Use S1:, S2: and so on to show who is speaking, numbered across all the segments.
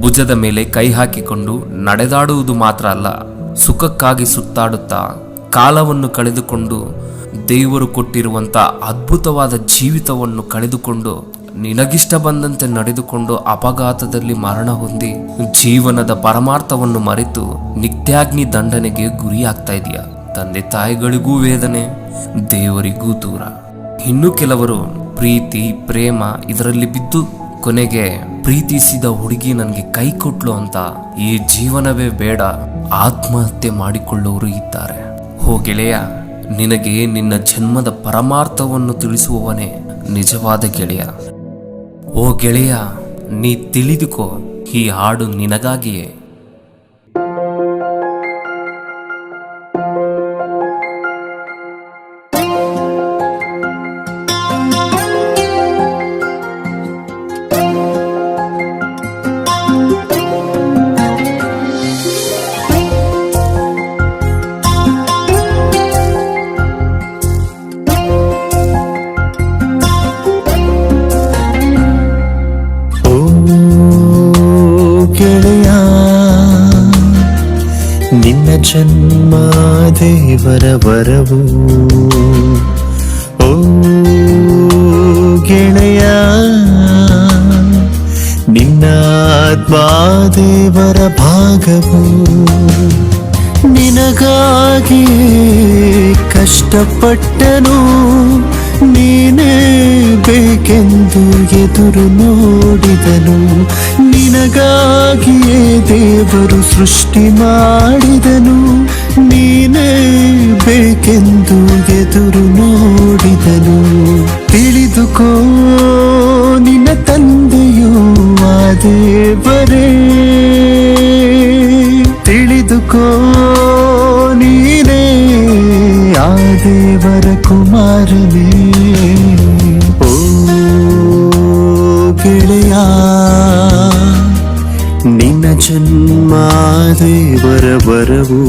S1: ಭುಜದ ಮೇಲೆ ಕೈ ಹಾಕಿಕೊಂಡು ನಡೆದಾಡುವುದು ಮಾತ್ರ ಅಲ್ಲ, ಸುಖಕ್ಕಾಗಿ ಸುತ್ತಾಡುತ್ತಾ ಕಾಲವನ್ನು ಕಳೆದುಕೊಂಡು ದೇವರು ಕೊಟ್ಟಿರುವಂಥ ಅದ್ಭುತವಾದ ಜೀವಿತವನ್ನು ಕಳೆದುಕೊಂಡು ನಿನಗಿಷ್ಟ ಬಂದಂತೆ ನಡೆದುಕೊಂಡು ಅಪಘಾತದಲ್ಲಿ ಮರಣ ಹೊಂದಿ ಜೀವನದ ಪರಮಾರ್ಥವನ್ನು ಮರೆತು ನಿತ್ಯಾಗ್ನಿ ದಂಡನೆಗೆ ಗುರಿಯಾಗ್ತಾ ಇದೆಯಾ? ತಂದೆ ತಾಯಿಗಳಿಗೂ ವೇದನೆ, ದೇವರಿಗೂ ದೂರ. ಇನ್ನು ಕೆಲವರು ಪ್ರೀತಿ, ಪ್ರೇಮ ಇದರಲ್ಲಿ ಬಿದ್ದು ಕೊನೆಗೆ ಪ್ರೀತಿಸಿದ ಹುಡುಗಿ ನನಗೆ ಕೈ ಕೊಟ್ಲು ಅಂತ ಈ ಜೀವನವೇ ಬೇಡ. ಆತ್ಮಹತ್ಯೆ ಮಾಡಿಕೊಳ್ಳೋರು ಇದ್ದಾರೆ. ಹೋ ಗೆಳೆಯ, ನಿನಗೆ ನಿನ್ನ ಜನ್ಮದ ಪರಮಾರ್ಥವನ್ನು ತಿಳಿಸುವವನೇ ನಿಜವಾದ ಗೆಳೆಯ. ಓ ಗೆಳೆಯ, ನೀ ತಿಳಿದುಕೋ, ಈ ಹಾಡು ನಿನಗಾಗಿಯೇ.
S2: ದೇವರ ವರವು. ಓ ಗೆಳೆಯ ನಿನ್ನ ಆತ್ಮಾದೇವರ ಭಾಗವು. ನಿನಗಾಗಿ ಕಷ್ಟಪಟ್ಟನು ನೀನೇ ಬೇಕೆಂದು ಎದುರು ನೋಡಿದನು. ನಿನಗಾಗಿಯೇ ದೇವರು ಸೃಷ್ಟಿ ಮಾಡಿದನು. ನೀನೇ ಬೇಕೆಂದು ಎದುರು ನೋಡಿದನು. ತಿಳಿದುಕೋ, ನಿನ್ನ ತಂದೆಯು ಆ ದೇವರೇ. ತಿಳಿದುಕೋ, ನೀನೇ ಆ ದೇವರ ಕುಮಾರನೇ. ದೇವರ ವರವು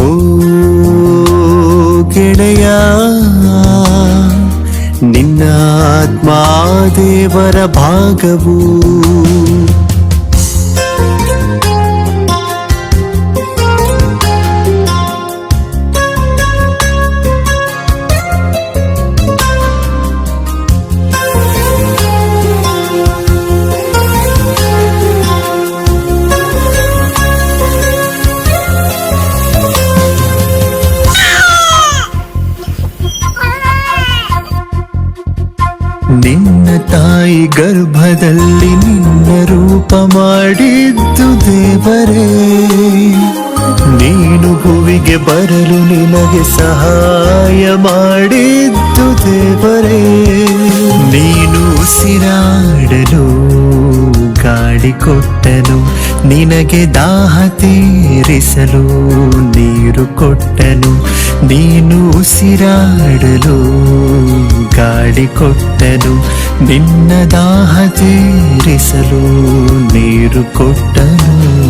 S2: ಓ ಗೆಳೆಯ ನಿನ್ನ ಆತ್ಮ ದೇವರ ಭಾಗವು ತಾಯಿ ಗರ್ಭದಲ್ಲಿ ನಿನ್ನ ರೂಪ ಮಾಡಿದ್ದು ದೇವರೇ. ನೀನು ಭುವಿಗೆ ಬರಲು ನಿನಗೆ ಸಹಾಯ ಮಾಡಿದ್ದು ದೇವರೇ. ನೀನು ಉಸಿರಾಡಲು, ಗಾಳಿ ಕೊಟ್ಟನು, ನಿನಗೆ ದಾಹ ತೀರಿಸಲು, ನೀರು ಕೊಟ್ಟನು, ನೀನು ಉಸಿರಾಡಲು ಕೊಟ್ಟನು ನಿನ್ನ ದಾಹ ತೀರಿಸಲು ನೀರು ಕೊಟ್ಟನು.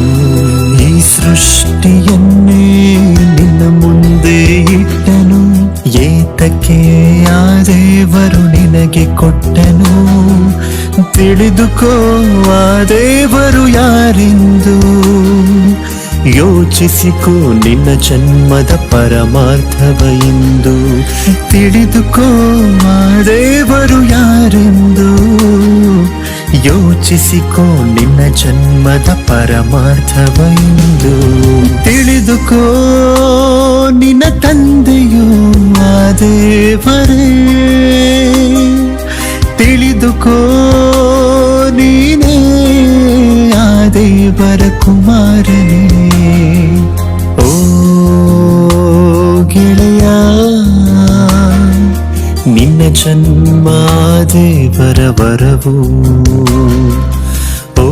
S2: ಈ ಸೃಷ್ಟಿಯನ್ನೇ ನಿನ್ನ ಮುಂದೆ ಇಟ್ಟನು. ಏತಕ್ಕೆ ಆ ದೇವರು ನಿನಗೆ ಕೊಟ್ಟನು. ತಿಳಿದುಕೋ, ಆ ದೇವರು ಯಾರೆಂದು. ಯೋಚಿಸಿಕೋ ನಿನ್ನ ಜನ್ಮದ ಪರಮಾರ್ಥವ ಎಂದು ತಿಳಿದುಕೋ ಮಾದೇವರು ಯಾರೆಂದು. ಯೋಚಿಸಿಕೋ ನಿನ್ನ ಜನ್ಮದ ಪರಮಾರ್ಥವ ಎಂದು ತಿಳಿದುಕೋ ನಿನ್ನ ತಂದೆಯು ಮಾದೇವರೇ ದೇವರೇ. ತಿಳಿದುಕೋ ನೀನೇ ಆ ದೇವರ ನಿನ್ನ ಜನ್ಮ ದೇವರ ವರವು ಓ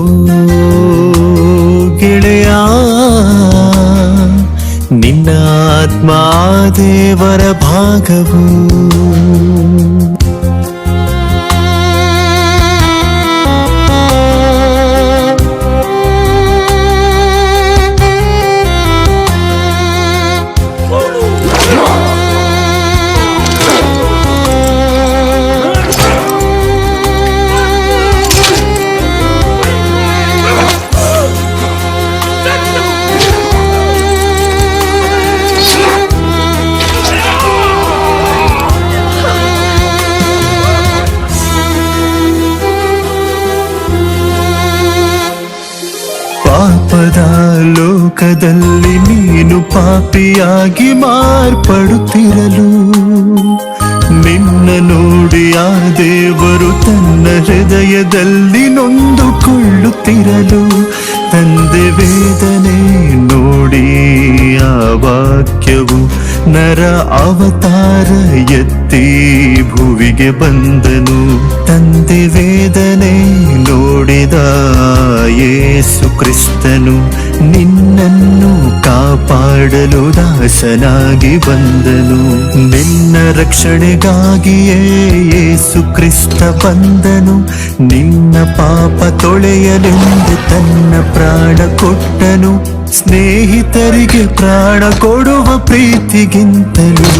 S2: ಗೆಳೆಯ ನಿನ್ನ ಆತ್ಮ ದೇವರ ಭಾಗವು ಲೋಕದಲ್ಲಿ ನೀನು ಪಾಪಿಯಾಗಿ ಮಾರ್ಪಡುತ್ತಿರಲು. ನಿನ್ನ ನೋಡಿ ಆ ದೇವರು ತನ್ನ ಹೃದಯದಲ್ಲಿ ನೊಂದುಕೊಳ್ಳುತ್ತಿರಲು. ತಂದೆ ವೇದನೆ ನೋಡಿ ಆ ವಾಕ್ಯವು ನರ ಅವತಾರ ಎತ್ತಿ ಭುವಿಗೆ ಬಂದನು. ತಂದೆ ವೇದನೆ ನೋಡಿದ ಯೇಸು ಕ್ರಿಸ್ತನು ನಿನ್ನನ್ನು ಕಾಪಾಡಲು ದಾಸನಾಗಿ ಬಂದನು. ನಿನ್ನ ರಕ್ಷಣೆಗಾಗಿಯೇ ಯೇಸು ಕ್ರಿಸ್ತ ಬಂದನು. ನಿನ್ನ ಪಾಪ ತೊಳೆಯಲೆಂದು ತನ್ನ ಪ್ರಾಣ ಕೊಟ್ಟನು. ಸ್ನೇಹಿತರಿಗೆ ಪ್ರಾಣ ಕೊಡುವ ಪ್ರೀತಿಗಿಂತಲೂ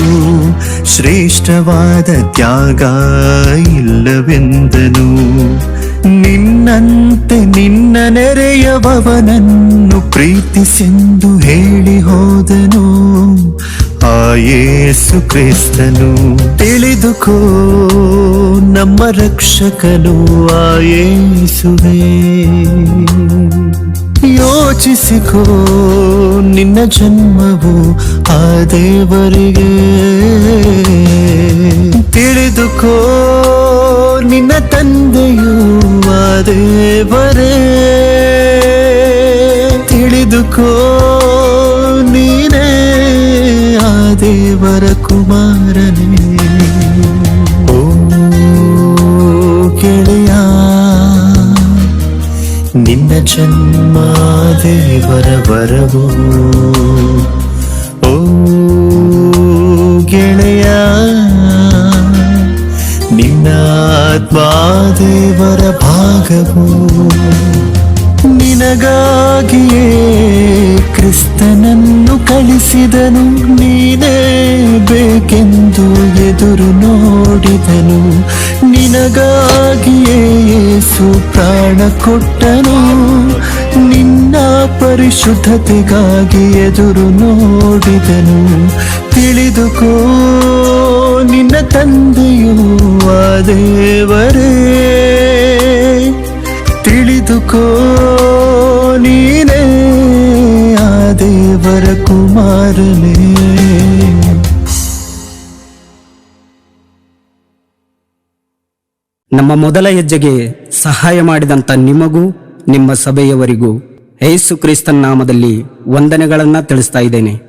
S2: ಶ್ರೇಷ್ಠವಾದ ತ್ಯಾಗ ಇಲ್ಲವೆಂದನು. ನಿನ್ನಂತೆ ನಿನ್ನ ನೆರೆಯವವನನ್ನು ಪ್ರೀತಿಸೆಂದು ಹೇಳಿ ಹೋದನು. ಆ ಯೇಸು ಕ್ರಿಸ್ತನು ತಿಳಿದುಕೋ ನಮ್ಮ ರಕ್ಷಕನು ಆಯೇಸುವೇ ಯೇಸುವೇ. ಯೋಚಿಸಿಕೋ, ನಿನ್ನ ಜನ್ಮವು ಆ ದೇವರಿಗೆ. ತಿಳಿದುಕೋ, ನಿನ್ನ ತಂದೆಯು ಆ ದೇವರೇ. ತಿಳಿದುಕೋ, ನೀನೇ ಆ ದೇವರ ಕುಮಾರನೇ. ಓ ಗೆಳೆಯ, ನಿನ್ನ ಜನ್ಮ ದೇವರ ವರವು. ಓ ಗೆಳೆಯ ನಿನ್ನ ಆತ್ಮ ದೇವರ ಭಾಗವು. ನಿನಗಾಗಿಯೇ ಕ್ರಿಸ್ತನನ್ನು ಕಳಿಸಿದನು, ನೀನೇ ಬೇಕೆಂದು ಎದುರು ನೋಡಿದನು. ನಿನಗಾಗಿಯೇ ಯೇಸು ಕೊಟ್ಟನು. ಪರಿಶುದ್ಧತೆಗಾಗಿ ಎದುರು ನೋಡಿದನು. ತಿಳಿದುಕೋ, ನಿನ್ನ ತಂದೆಯು ಆ ದೇವರೇ. ತಿಳಿದುಕೋ, ನೀನೇ ಆ ದೇವರ ಕುಮಾರನೇ.
S3: ನಮ್ಮ ಮೊದಲ ಹೆಜ್ಜೆಗೆ ಸಹಾಯ ಮಾಡಿದಂಥ ನಿಮಗೂ, ನಿಮ್ಮ ಸಭೆಯವರಿಗೂ ಯೇಸು ಕ್ರಿಸ್ತನ್ ನಾಮದಲ್ಲಿ ವಂದನೆಗಳನ್ನು ತಿಳಿಸ್ತಾ ಇದ್ದೇನೆ.